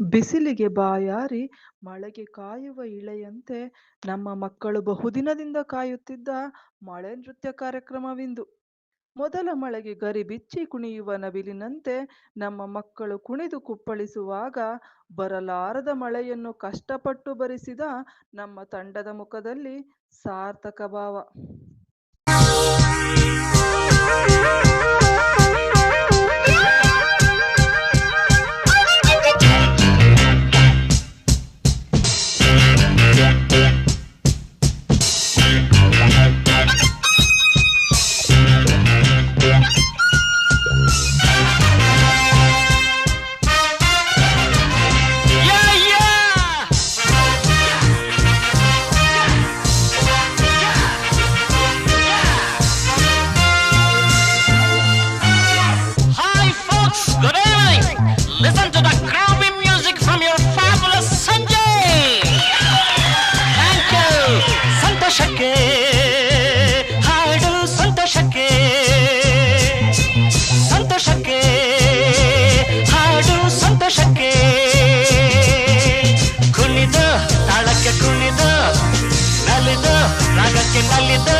ಬಿಸಿಲಿಗೆ ಬಾಯಾರಿ ಮಳೆಗೆ ಕಾಯುವ ಇಳೆಯಂತೆ ನಮ್ಮ ಮಕ್ಕಳು ಬಹುದಿನದಿಂದ ಕಾಯುತ್ತಿದ್ದ ಮಳೆ ನೃತ್ಯ ಕಾರ್ಯಕ್ರಮವಿಂದು. ಮೊದಲ ಮಳೆಗೆ ಗರಿ ಬಿಚ್ಚಿ ಕುಣಿಯುವ ನವಿಲಿನಂತೆ ನಮ್ಮ ಮಕ್ಕಳು ಕುಣಿದು ಕುಪ್ಪಳಿಸುವಾಗ ಬರಲಾರದ ಮಳೆಯನ್ನು ಕಷ್ಟಪಟ್ಟು ಬರಿಸಿದ ನಮ್ಮ ತಂಡದ ಮುಖದಲ್ಲಿ ಸಾರ್ಥಕ ಭಾವ. ಸಂತೋಷಕ್ಕೆ ಹಾಡು ಸಂತೋಷಕ್ಕೆ ಸಂತೋಷಕ್ಕೆ ಹಾಡು ಸಂತೋಷಕ್ಕೆ. ಕುಣಿದ ತಾಳಕ್ಕೆ ಕುಣಿದ ನಲಿದ ರಾಗಕ್ಕೆ ನಲಿದು